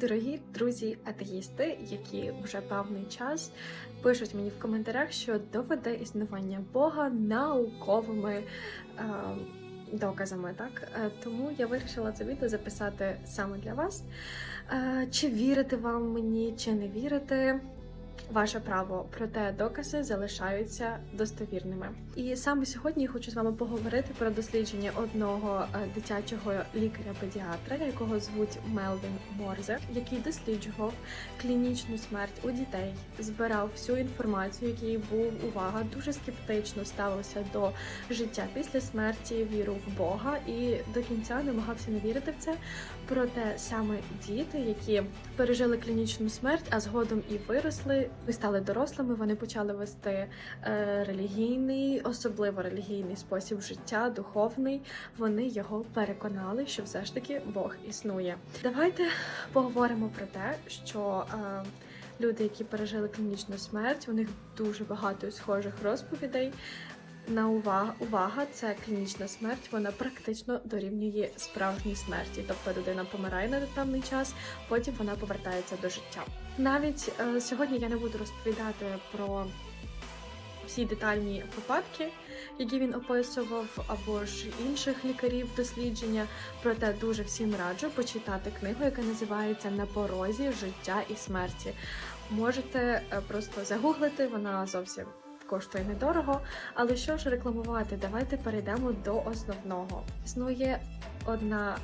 Дорогі друзі атеїсти, які вже певний час пишуть мені в коментарях, що доведе існування Бога науковими е, доказами. Так Е, тому я вирішила це відео записати саме для вас. Е, чи вірите вам мені, чи не вірите? Ваше право, проте докази залишаються достовірними. І саме сьогодні я хочу з вами поговорити про дослідження одного е, дитячого лікаря-педіатра, якого звуть Мелвін Морзе, який досліджував клінічну смерть у дітей, збирав всю інформацію, який був увага, дуже скептично ставився до життя після смерті, віру в Бога і до кінця намагався не вірити в це. Проте саме діти, які пережили клінічну смерть, а згодом і виросли, і стали дорослими, вони почали вести е, релігійний, особливо релігійний спосіб життя, духовний. Вони його переконали, що все ж таки Бог існує. Давайте поговоримо про те, що е, люди, які пережили клінічну смерть, у них дуже багато схожих розповідей. На увага, увага, це клінічна смерть. Вона практично дорівнює справжній смерті. Тобто людина помирає на певний час, потім вона повертається до життя. Навіть е, сьогодні я не буду розповідати про всі детальні випадки, які він описував, або ж інших лікарів дослідження. Проте дуже всім раджу почитати книгу, яка називається На порозі життя і смерті. Можете е, просто загуглити, вона зовсім коштує недорого. Але що ж рекламувати? Давайте перейдемо до основного. Існує одна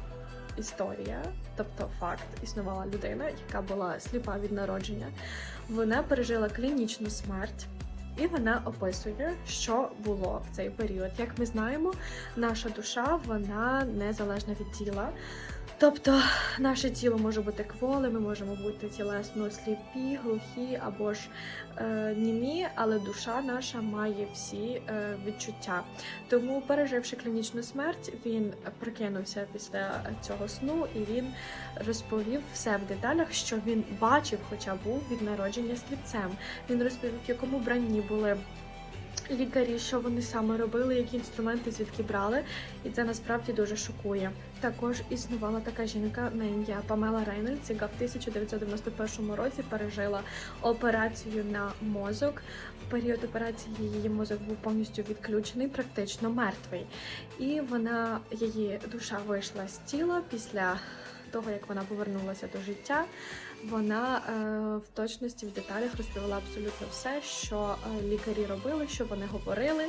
історія, тобто факт, існувала людина, яка була сліпа від народження. Вона пережила клінічну смерть. І вона описує, що було в цей період. Як ми знаємо, наша душа вона незалежна від тіла. Тобто наше тіло може бути кволе, ми можемо бути тілесно сліпі, глухі або ж е, німі, але душа наша має всі е, відчуття. Тому, переживши клінічну смерть, він прокинувся після цього сну і він розповів все в деталях, що він бачив, хоча був від народження сліпцем. Він розповів, в якому бранні були. Лікарі, що вони саме робили, які інструменти звідки брали, і це насправді дуже шокує. Також існувала така жінка на ім'я Памела Рейнольдс, яка в 1991 році пережила операцію на мозок. В період операції її мозок був повністю відключений, практично мертвий. І вона, її душа вийшла з тіла після того, як вона повернулася до життя. Вона е, в точності в деталях розповіла абсолютно все, що е, лікарі робили, що вони говорили,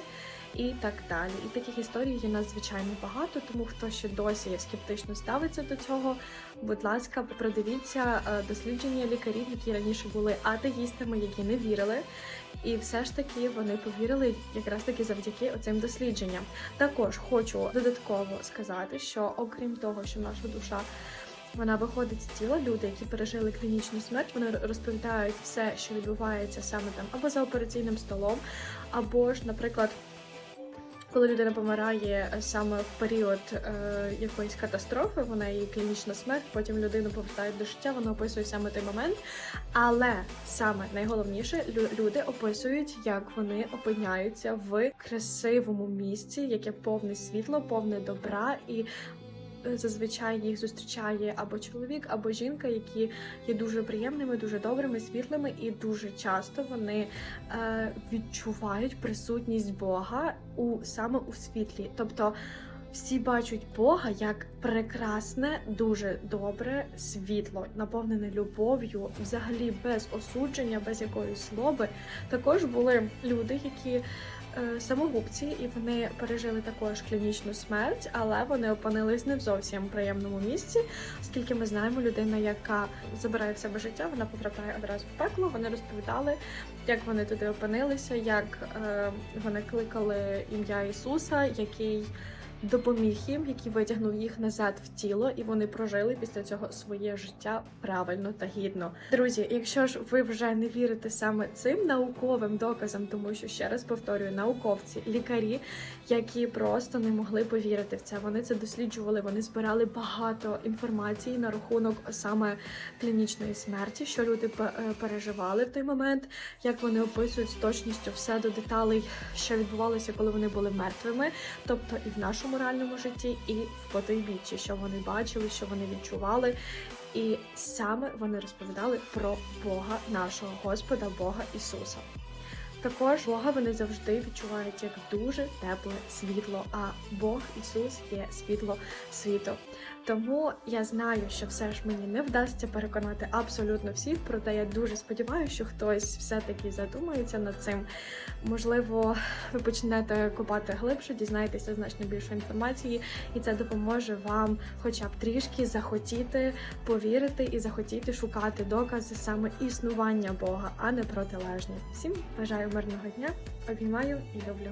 і так далі. І таких історій є надзвичайно багато. Тому хто ще досі скептично ставиться до цього, будь ласка, продивіться е, дослідження лікарів, які раніше були атеїстами, які не вірили. І все ж таки вони повірили якраз таки завдяки оцим дослідженням. Також хочу додатково сказати, що окрім того, що наша душа. Вона виходить з тіла. Люди, які пережили клінічну смерть, вони розповідають все, що відбувається саме там, або за операційним столом, або ж, наприклад, коли людина помирає саме в період е, якоїсь катастрофи, вона її клінічна смерть, потім людину повертають до життя, вона описує саме той момент. Але саме найголовніше люди описують, як вони опиняються в красивому місці, яке повне світло, повне добра і зазвичай їх зустрічає або чоловік, або жінка, які є дуже приємними, дуже добрими, світлими, і дуже часто вони е, відчувають присутність Бога у саме у світлі. Тобто всі бачать Бога як прекрасне, дуже добре світло, наповнене любов'ю, взагалі без осудження, без якоїсь злоби. Також були люди, які самогубці, і вони пережили також клінічну смерть, але вони опинились не в зовсім приємному місці, оскільки ми знаємо, людина, яка забирає в себе життя, вона потрапляє одразу в пекло. Вони розповідали, як вони туди опинилися, як е, вони кликали ім'я Ісуса, який допоміг їм, який витягнув їх назад в тіло, і вони прожили після цього своє життя правильно та гідно. Друзі, якщо ж ви вже не вірите саме цим науковим доказам, тому що ще раз повторюю, науковці, лікарі, які просто не могли повірити в це. Вони це досліджували, вони збирали багато інформації на рахунок саме клінічної смерті, що люди е, переживали в той момент, як вони описують з точністю все до деталей, що відбувалося, коли вони були мертвими, тобто і в нашому реальному житті, і в потойбіччі, що вони бачили, що вони відчували. І саме вони розповідали про Бога нашого Господа, Бога Ісуса. Також Бога вони завжди відчувають як дуже тепле світло, а Бог Ісус є світло світу. Тому я знаю, що все ж мені не вдасться переконати абсолютно всіх, проте я дуже сподіваюся, що хтось все-таки задумається над цим. Можливо, ви почнете копати глибше, дізнаєтеся значно більше інформації, і це допоможе вам, хоча б трішки захотіти повірити і захотіти шукати докази саме існування Бога, а не протилежні. Всім бажаю мирного дня, обіймаю і люблю.